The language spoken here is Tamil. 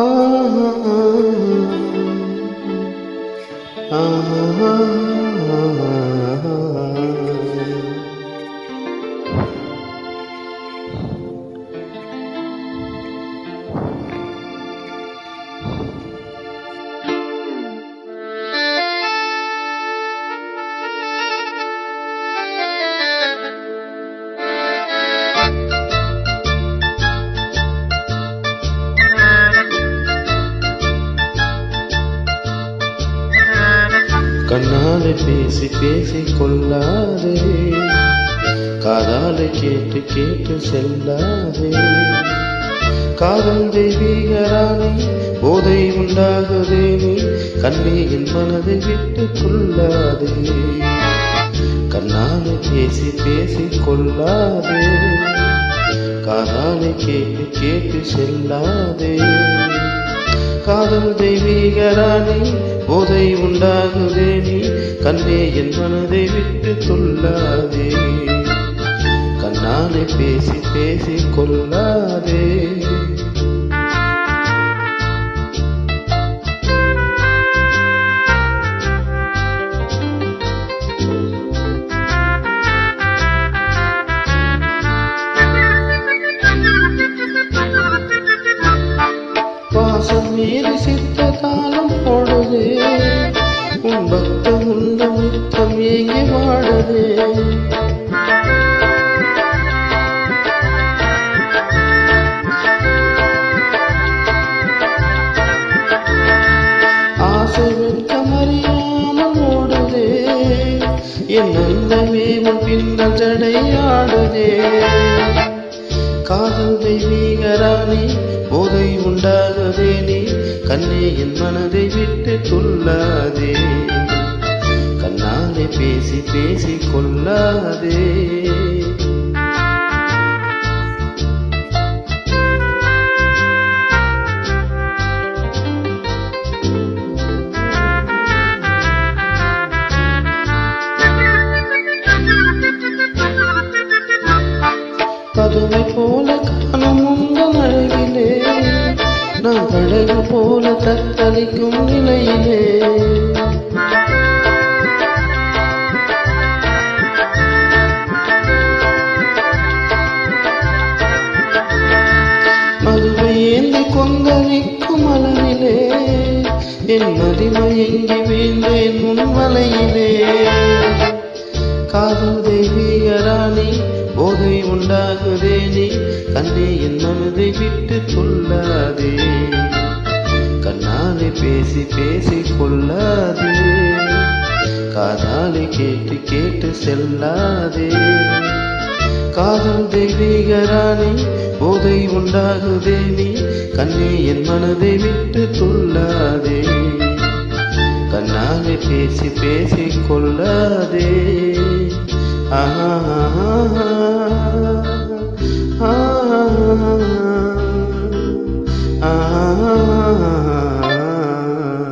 ah, ah, ah, ah கண்ணாலே பேசி பேசி கொள்ளாதே. காதாலே கேட்டு கேட்டு செல்லாதே. காதல் தெய்வீகராணி போதை உண்டாகுதே நீ. கண்ணீரின் மனதை விட்டு கொள்ளாதே. கண்ணாலே பேசி பேசி கொள்ளாதே. காதாலே கேட்டு கேட்டு செல்லாதே. காதல் தெய்வீகராணி போதை உண்டாகுதே நீ. கண்ணே என் மனதை விட்டு துள்ளாதே. கண்ணாலே பேசி பேசி கொள்ளாதே. பொழுது உன் பக்த உள்ள முத்தம் ஏங்கி வாடுதே. ஆசை வெட்கம் அறியாமல் ஓடுதே என் நல்லமே உன் பின்னல் ஜடையாடுதே காதல் தெய்வீகராணி போதை உண்டாகதே நீ. கண்ணே என் மனதை விட்டு கொள்ளாதே கண்ணாலே பேசி பேசி கொள்ளாதே. நான் படகு போல தத்தளிக்கும் நிலையிலே. மதுவை ஏந்தி கொந்தளிக்கும் அளவிலே என் மதிமை எங்கி வீழ்ந்தேன் உன் மலையிலே காதல் தெய்வீகராணி போதை உண்டாகுதே நீ. கண்ணே என் மனதை விட்டு சொல்லாதே கண்ணாலே பேசி பேசி கொள்ளாதே. காதாலே கேட்டு கேட்டு செல்லாதே. காதல் தெய்வீகராணி போதை உண்டாகுதே நீ. கண்ணே என் மனதை விட்டு துள்ளாதே கண்ணாலே பேசி பேசி கொள்ளாதே. ஆஹா.